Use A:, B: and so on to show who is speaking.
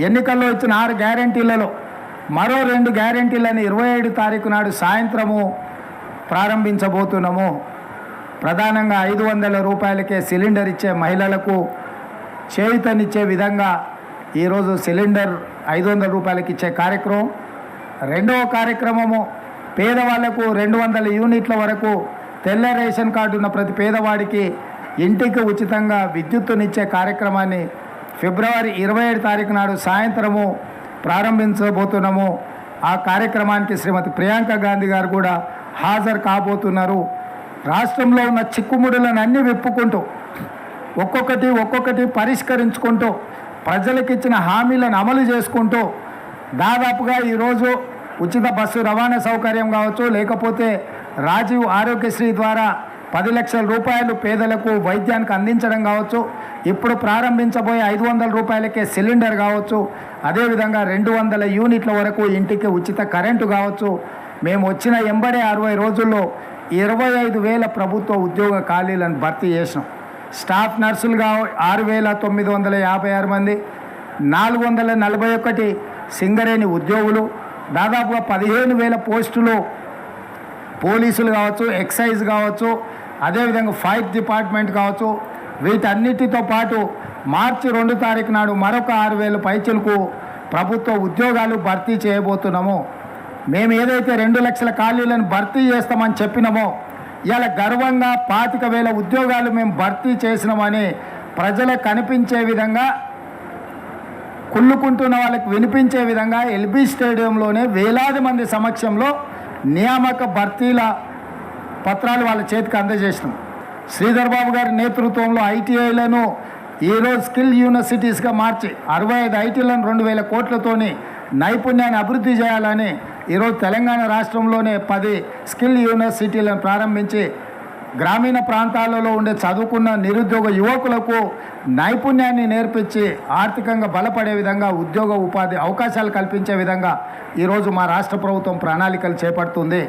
A: ఎన్నికల్లో ఇచ్చిన ఆరు గ్యారంటీలలో మరో రెండు గ్యారంటీలను ఇరవై ఏడు తారీఖు నాడు సాయంత్రము ప్రారంభించబోతున్నాము. ప్రధానంగా ఐదు వందల రూపాయలకే సిలిండర్ ఇచ్చే మహిళలకు చేయుతనిచ్చే విధంగా ఈరోజు సిలిండర్ ఐదు వందల రూపాయలకి ఇచ్చే కార్యక్రమం. రెండవ కార్యక్రమము పేదవాళ్ళకు రెండు వందల యూనిట్ల వరకు తెల్ల రేషన్ కార్డు ఉన్న ప్రతి పేదవాడికి ఇంటికి ఉచితంగా విద్యుత్తునిచ్చే కార్యక్రమాన్ని ఫిబ్రవరి ఇరవై ఏడు తారీఖు నాడు సాయంత్రము ప్రారంభించబోతున్నాము. ఆ కార్యక్రమానికి శ్రీమతి ప్రియాంక గాంధీ గారు కూడా హాజరు కాబోతున్నారు. రాష్ట్రంలో ఉన్న చిక్కుముడులను అన్ని విప్పుకుంటూ ఒక్కొక్కటి ఒక్కొక్కటి పరిష్కరించుకుంటూ ప్రజలకు ఇచ్చిన హామీలను అమలు చేసుకుంటూ దాదాపుగా ఈరోజు ఉచిత బస్సు రవాణా సౌకర్యం కావచ్చు లేకపోతే రాజీవ్ ఆరోగ్యశ్రీ ద్వారా పది లక్షల రూపాయలు పేదలకు వైద్యానికి అందించడం కావచ్చు. ఇప్పుడు ప్రారంభించబోయే ఐదు వందల రూపాయలకే సిలిండర్ కావచ్చు. అదేవిధంగా రెండు వందల యూనిట్ల వరకు ఇంటికి ఉచిత కరెంటు కావచ్చు. మేము వచ్చిన ఎంబడే అరవై రోజుల్లో ఇరవై ఐదు వేల ప్రభుత్వ ఉద్యోగ ఖాళీలను భర్తీ చేసినాం. స్టాఫ్ నర్సులుగా ఆరు వేల తొమ్మిది వందల యాభై ఆరు మంది నాలుగు వందల నలభై ఒకటి సింగరేణి ఉద్యోగులు దాదాపుగా పదిహేను వేల పోస్టులు పోలీసులు కావచ్చు ఎక్సైజ్ కావచ్చు అదేవిధంగా ఫైర్ డిపార్ట్మెంట్ కావచ్చు వీటన్నిటితో పాటు మార్చి రెండు తారీఖు నాడు మరొక ఆరు వేల పైచలకు ప్రభుత్వ ఉద్యోగాలు భర్తీ చేయబోతున్నాము. మేము ఏదైతే రెండు లక్షల ఖాళీలను భర్తీ చేస్తామని చెప్పినామో ఇలా గర్వంగా పాతిక వేల ఉద్యోగాలు మేము భర్తీ చేసినామని ప్రజలకు కనిపించే విధంగా కుళ్ళుకుంటున్న వాళ్ళకి వినిపించే విధంగా ఎల్బీ స్టేడియంలోనే వేలాది మంది సమక్షంలో నియామక భర్తీల పత్రాలు వాళ్ళ చేతికి అందజేసినాం. శ్రీధర్ బాబు గారి నేతృత్వంలో ఐటీఐలను ఈరోజు స్కిల్ యూనివర్సిటీస్గా మార్చి అరవై ఐదు ఐటీలను రెండు వేల కోట్లతోని నైపుణ్యాన్ని అభివృద్ధి చేయాలని ఈరోజు తెలంగాణ రాష్ట్రంలోనే పది స్కిల్ యూనివర్సిటీలను ప్రారంభించి గ్రామీణ ప్రాంతాలలో ఉండే చదువుకున్న నిరుద్యోగ యువకులకు నైపుణ్యాన్ని నేర్పించి ఆర్థికంగా బలపడే విధంగా ఉద్యోగ ఉపాధి అవకాశాలు కల్పించే విధంగా ఈరోజు మా రాష్ట్ర ప్రభుత్వం ప్రణాళికలు చేపడుతుంది.